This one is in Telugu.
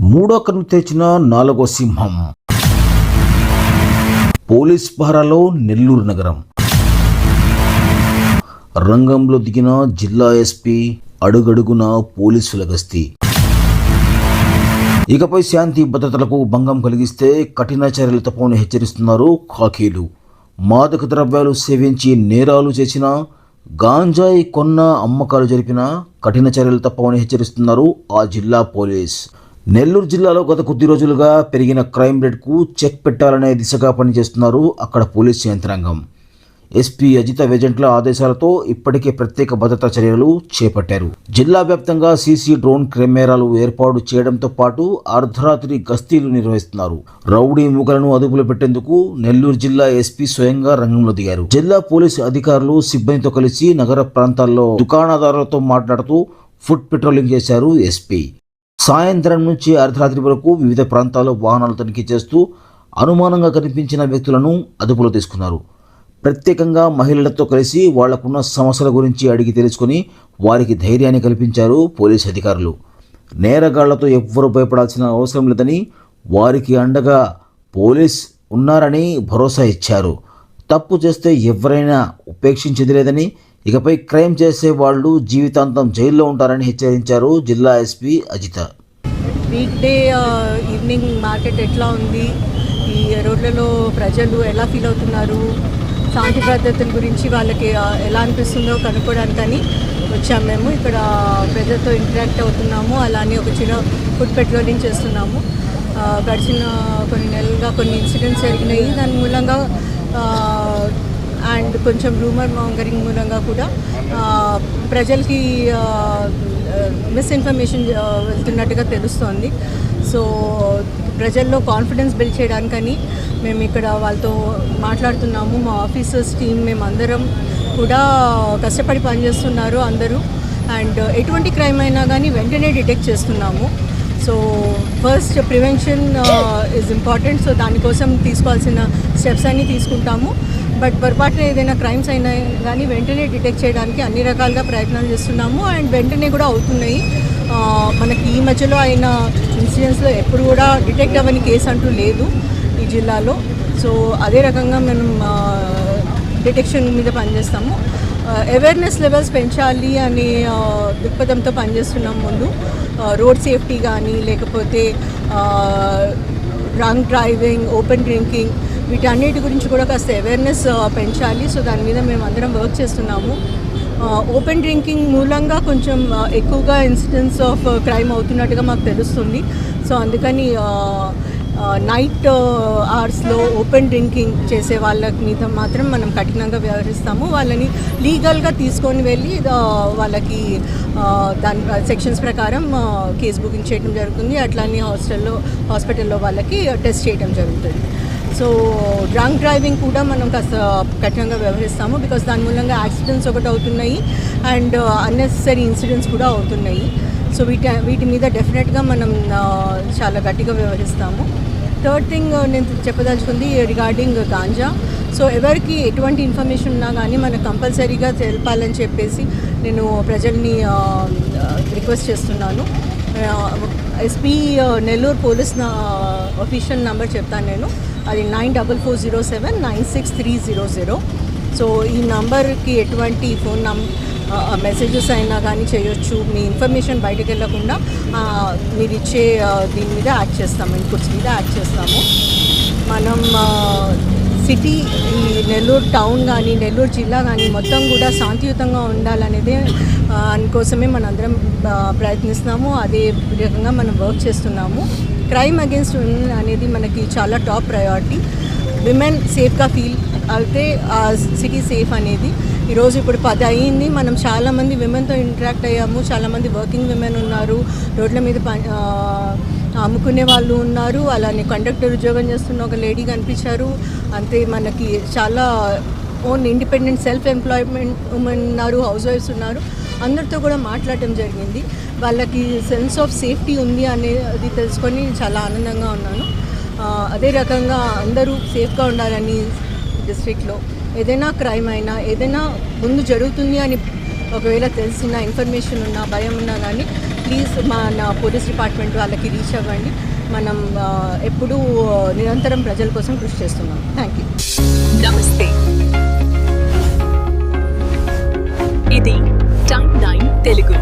మూడో కన్ను తెచ్చిన నాలుగో సింహం. పోలీస్ పహరాలో నెల్లూరు నగరం. రంగంలో దిగిన జిల్లా ఎస్పీ అడుగడుగున పోలీసుల గస్తీ. ఇకపై శాంతి భద్రతలకు భంగం కలిగిస్తే కఠిన చర్యలు తప్పని హెచ్చరిస్తున్నారు ఖాకీలు మాదక ద్రవ్యాలు సేవించి నేరాలు చేసిన గాంజాయి కొన్న అమ్మకాలు జరిపిన కఠిన చర్యలు తప్పవని హెచ్చరిస్తున్నారు ఆ జిల్లా పోలీస్. నెల్లూరు జిల్లాలో గత కొద్ది రోజులుగా పెరిగిన క్రైమ్ రేట్కు చెక్ పెట్టాలనే దిశగా పనిచేస్తున్నారు అక్కడ పోలీస్ యంత్రాంగం. ఎస్పీ అజిత వేజెంట్ల ఆదేశాలతో ఇప్పటికే ప్రత్యేక భద్రతా చర్యలు చేపట్టారు. జిల్లా వ్యాప్తంగా సీసీ డ్రోన్ కెమెరాలు ఏర్పాటు చేయడంతో పాటు అర్ధరాత్రి గస్తీలు నిర్వహిస్తున్నారు. రౌడీ మూకలను అదుపులో పెట్టేందుకు నెల్లూరు జిల్లా ఎస్పీ స్వయంగా రంగంలో దిగారు. జిల్లా పోలీసు అధికారులు సిబ్బందితో కలిసి నగర ప్రాంతాల్లో దుకాణదారులతో మాట్లాడుతూ ఫుడ్ పెట్రోలింగ్ చేశారు ఎస్పీ. సాయంత్రం నుంచి అర్ధరాత్రి వరకు వివిధ ప్రాంతాల్లో వాహనాలు తనిఖీ చేస్తూ అనుమానంగా కనిపించిన వ్యక్తులను అదుపులో తీసుకున్నారు. ప్రత్యేకంగా మహిళలతో కలిసి వాళ్ళకున్న సమస్యల గురించి అడిగి తెలుసుకుని వారికి ధైర్యాన్ని కల్పించారు పోలీస్ అధికారులు. నేరగాళ్ళతో ఎవ్వరూ భయపడాల్సిన అవసరం లేదని వారికి అండగా పోలీస్ ఉన్నారని భరోసా ఇచ్చారు. తప్పు చేస్తే ఎవరైనా ఉపేక్షించేది లేదని ఇకపై క్రైమ్ చేసే వాళ్ళు జీవితాంతం జైల్లో ఉంటారని హెచ్చరించారు జిల్లా SP Ajitha. Week day evening market ఎట్లా ఉంది? ఈ రోడ్లలో ప్రజలు ఎలా ఫీల్ అవుతున్నారు? శాంతి భద్రతల గురించి వాళ్ళకి ఎలా అనిపిస్తుందో కనుక్కోవడానికని వచ్చాము మేము. ఇక్కడ ప్రజలతో ఇంటరాక్ట్ అవుతున్నాము. అలానే ఒక చిన్న ఫుడ్ పెట్రోలింగ్ చేస్తున్నాము. గడిచిన కొన్ని నెలలుగా కొన్ని ఇన్సిడెంట్స్ జరిగినాయి. దాని మూలంగా అండ్ కొంచెం రూమర్ మాంగరింగ్ మూలంగా కూడా ప్రజలకి మిస్ఇన్ఫర్మేషన్ వెళ్తున్నట్టుగా తెలుస్తోంది. సో ప్రజల్లో కాన్ఫిడెన్స్ బిల్డ్ చేయడానికని మేము ఇక్కడ వాళ్ళతో మాట్లాడుతున్నాము. మా ఆఫీసర్స్ టీం మేము అందరం కూడా కష్టపడి పనిచేస్తున్నారు అందరూ. అండ్ ఎటువంటి క్రైమ్ అయినా కానీ వెంటనే డిటెక్ట్ చేస్తున్నాము. So first prevention is important so దానికోసం తీసుకోవాల్సిన స్టెప్స్ అన్నీ తీసుకుంటాము. బట్ పొరపాటున ఏదైనా క్రైమ్స్ అయినా కానీ వెంటనే డిటెక్ట్ చేయడానికి అన్ని రకాలుగా ప్రయత్నాలు చేస్తున్నాము అండ్ వెంటనే కూడా అవుతున్నాయి. మనకి ఈ మధ్యలో అయిన ఇన్సిడెంట్స్లో ఎప్పుడు కూడా డిటెక్ట్ అవ్వని కేసు అంటూ లేదు ఈ జిల్లాలో. సో అదే రకంగా మనం డిటెక్షన్ మీద పనిచేస్తాము. అవేర్నెస్ లెవెల్స్ పెంచాలి అనే దృక్పథంతో పనిచేస్తున్నాం ముందు. రోడ్ సేఫ్టీ కానీ లేకపోతే డ్రంక్ డ్రైవింగ్ ఓపెన్ డ్రింకింగ్ వీటన్నిటి గురించి కూడా కాస్త అవేర్నెస్ పెంచాలి. సో దాని మీద మేము అందరం వర్క్ చేస్తున్నాము. ఓపెన్ డ్రింకింగ్ మూలంగా కొంచెం ఎక్కువగా ఇన్సిడెంట్స్ ఆఫ్ క్రైమ్ అవుతున్నట్టుగా మాకు తెలుస్తుంది. సో అందుకని నైట్ అవర్స్లో ఓపెన్ డ్రింకింగ్ చేసే వాళ్ళ మీద మాత్రం మనం కఠినంగా వ్యవహరిస్తాము. వాళ్ళని లీగల్గా తీసుకొని వెళ్ళి వాళ్ళకి దాని సెక్షన్స్ ప్రకారం కేసు బుకింగ్ చేయడం జరుగుతుంది. అట్లానే హాస్టల్లో హాస్పిటల్లో వాళ్ళకి టెస్ట్ చేయడం జరుగుతుంది. సో డ్రంక్ డ్రైవింగ్ కూడా మనం కాస్త కఠినంగా వ్యవహరిస్తాము బికాస్ దాని మూలంగా యాక్సిడెంట్స్ ఒకటి అవుతున్నాయి అండ్ అన్నెసరీ ఇన్సిడెంట్స్ కూడా అవుతున్నాయి. సో వీటి వీటి మీద డెఫినెట్గా మనం uh, చాలా గట్టిగా వ్యవహరిస్తాము. థర్డ్ థింగ్ uh, నేను చెప్పదలుచుకుంది రిగార్డింగ్ గాంజా సో ఎవరికి ఎటువంటి ఇన్ఫర్మేషన్ ఉన్నా కానీ మనకు కంపల్సరీగా తెలపాలని చెప్పేసి నేను ప్రజల్ని uh, రిక్వెస్ట్ చేస్తున్నాను. ఎస్పీ నెల్లూరు పోలీస్ నా అఫీషియల్ నెంబర్ చెప్తాను నేను. అది nine double four zero seven nine six three zero zero. So ఈ నంబర్కి ఎటువంటి ఫోన్ నం మెసేజెస్ అయినా కానీ చేయొచ్చు. మీ ఇన్ఫర్మేషన్ బయటకు వెళ్ళకుండా మీరు ఇచ్చే దీని మీద యాడ్ చేస్తాము ఇన్పుట్స్ మీద యాడ్ చేస్తాము. మనం సిటీ ఈ నెల్లూరు టౌన్ కానీ నెల్లూరు జిల్లా కానీ మొత్తం కూడా శాంతియుతంగా ఉండాలనేదే అందుకోసమే మనందరం ప్రయత్నిస్తున్నాము. అదే రకంగా మనం వర్క్ చేస్తున్నాము. క్రైమ్ అగేన్స్ట్ ఉమెన్ అనేది మనకి చాలా టాప్ ప్రయారిటీ. విమెన్ సేఫ్గా ఫీల్ అయితే సిటీ సేఫ్ అనేది. ఈరోజు ఇప్పుడు పది అయ్యింది మనం చాలామంది విమెన్తో ఇంటరాక్ట్ అయ్యాము. చాలామంది వర్కింగ్ విమెన్ ఉన్నారు. రోడ్ల మీద అమ్ముకునే వాళ్ళు ఉన్నారు. అలానే కండక్టర్ ఉద్యోగం చేస్తున్న ఒక లేడీ కనిపించారు. అంతే మనకి చాలా own independent self employment women ఉన్నారు. హౌస్ వైఫ్స్ ఉన్నారు. అందరితో కూడా మాట్లాడటం జరిగింది. వాళ్ళకి సెన్స్ ఆఫ్ సేఫ్టీ ఉంది అనేది తెలుసుకొని చాలా ఆనందంగా ఉన్నాను. అదే రకంగా అందరూ సేఫ్గా ఉండాలని డిస్ట్రిక్ట్లో ఏదైనా క్రైమ్ అయినా ఏదైనా ముందు జరుగుతుంది అని ఒకవేళ తెలిసిన ఇన్ఫర్మేషన్ ఉన్నా భయం ఉన్నా కానీ ప్లీజ్ మన పోలీస్ డిపార్ట్మెంట్ వాళ్ళకి రీచ్ అవ్వండి. మనం ఎప్పుడూ నిరంతరం ప్రజల కోసం కృషి చేస్తున్నాం. థ్యాంక్ యూ నమస్తే. ఇది టైమ్ తెలుగు.